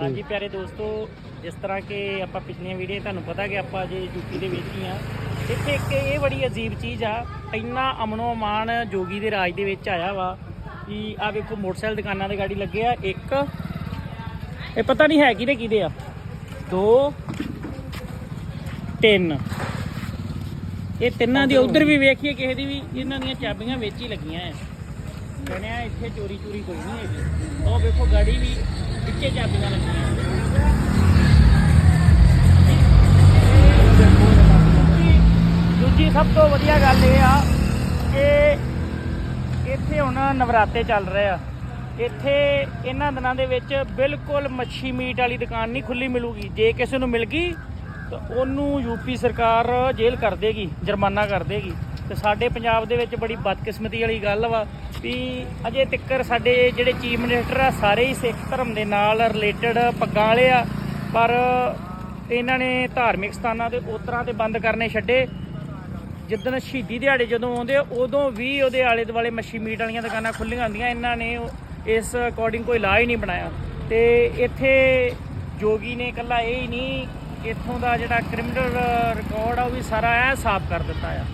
ਹਾਂਜੀ। ਪਿਆਰੇ ਦੋਸਤੋ, ਜਿਸ ਤਰ੍ਹਾਂ ਕਿ ਆਪਾਂ ਪਿਛਲੀਆਂ ਵੀਡੀਓ ਤੁਹਾਨੂੰ ਪਤਾ ਕਿ ਆਪਾਂ ਜੇ ਯੂਪੀ ਦੇ ਵਿੱਚ ਹੀ ਆ ਇੱਥੇ ਇੱਕ ਇਹ ਬੜੀ ਅਜੀਬ ਚੀਜ਼ ਆ, ਇੰਨਾ ਅਮਨੋ ਅਮਾਨ ਜੋਗੀ ਦੇ ਰਾਜ ਦੇ ਵਿੱਚ ਆਇਆ ਵਾ ਕਿ ਆ ਵੇਖੋ ਮੋਟਰਸਾਈਕਲ ਦੁਕਾਨਾਂ ਦੇ ਗਾੜੀ ਲੱਗੇ ਆ। ਇੱਕ, ਇਹ ਪਤਾ ਨਹੀਂ ਹੈ ਕਿਹਦੇ ਕਿਹਦੇ ਆ। ਦੋ, ਤਿੰਨ। ਇਹ ਤਿੰਨਾਂ ਦੀ ਉਧਰ ਵੀ ਵੇਖੀਏ, ਕਿਸੇ ਦੀ ਵੀ ਇਹਨਾਂ ਦੀਆਂ ਚਾਬੀਆਂ ਵਿੱਚ ਹੀ ਲੱਗੀਆਂ ਆ ਕਹਿੰਦੇ ਆ ਇੱਥੇ ਚੋਰੀ ਚੋਰੀ ਕੋਈ ਨਹੀਂ ਹੈਗੀ। ਉਹ ਵੇਖੋ ਗਾੜੀ ਵੀ ਵਿੱਚੇ ਚਾਬੀਆਂ ਲੱਗੀਆਂ ਦੂਜੀ ਸਭ ਤੋਂ ਵਧੀਆ ਗੱਲ ਇਹ ਆ ਕਿ ਇੱਥੇ ਹੁਣ ਨਵਰਾਤੇ ਚੱਲ ਰਹੇ ਆ। ਇੱਥੇ ਇਹਨਾਂ ਦਿਨਾਂ ਦੇ ਵਿੱਚ ਬਿਲਕੁਲ ਮੱਛੀ ਮੀਟ ਵਾਲੀ ਦੁਕਾਨ ਨਹੀਂ ਖੁੱਲੀ ਮਿਲੂਗੀ। ਜੇ ਕਿਸੇ ਨੂੰ ਮਿਲ ਗਈ, ਤਾਂ ਉਹਨੂੰ ਯੂਪੀ ਸਰਕਾਰ ਜੇਲ੍ਹ ਕਰ ਦੇਗੀ, ਜੁਰਮਾਨਾ ਕਰ ਦੇਗੀ। ਤੇ ਸਾਡੇ ਪੰਜਾਬ ਦੇ ਵਿੱਚ ਬੜੀ ਬਦਕਿਸਮਤੀ ਵਾਲੀ ਗੱਲ ਵਾ ਵੀ ਅਜੇ ਤੱਕਰ ਸਾਡੇ ਜਿਹੜੇ ਚੀਫ ਮਿਨਿਸਟਰ ਆ, ਸਾਰੇ ਹੀ ਸਿੱਖ ਧਰਮ ਦੇ ਨਾਲ ਰਿਲੇਟਡ ਪੱਗਾਂ ਵਾਲੇ ਆ, ਪਰ ਇਹਨਾਂ ਨੇ ਧਾਰਮਿਕ ਸਥਾਨਾਂ ਤੇ ਉਤਰਾਂ ਤੇ ਬੰਦ ਕਰਨੇ ਛੱਡੇ। ਜਿੱਦਣ ਸ਼ਹੀਦੀ ਦਿਹਾੜੇ ਜਦੋਂ ਆਉਂਦੇ ਉਦੋਂ ਵੀ ਉਹਦੇ ਆਲੇ ਦੁਆਲੇ ਮੱਛੀ ਮੀਟ ਵਾਲੀਆਂ ਦੁਕਾਨਾਂ ਖੁੱਲੀਆਂ ਹੁੰਦੀਆਂ, ਇਹਨਾਂ ਨੇ ਉਹ- ਇਸ ਅਕੋਰਡਿੰਗ ਕੋਈ ਲਾ ਹੀ ਨਹੀਂ ਬਣਾਇਆ। ਤੇ ਇੱਥੇ ਜੋਗੀ ਨੇ ਇਕੱਲਾ ਇਹ ਹੀ ਨਹੀਂ, ਇੱਥੋਂ ਦਾ ਜਿਹੜਾ ਕ੍ਰਿਮੀਨਲ ਰਿਕਾਰਡ ਆ, ਉਹ ਵੀ ਸਾਰਾ ਐ ਸਾਫ਼ ਕਰ ਦਿੱਤਾ ਆ।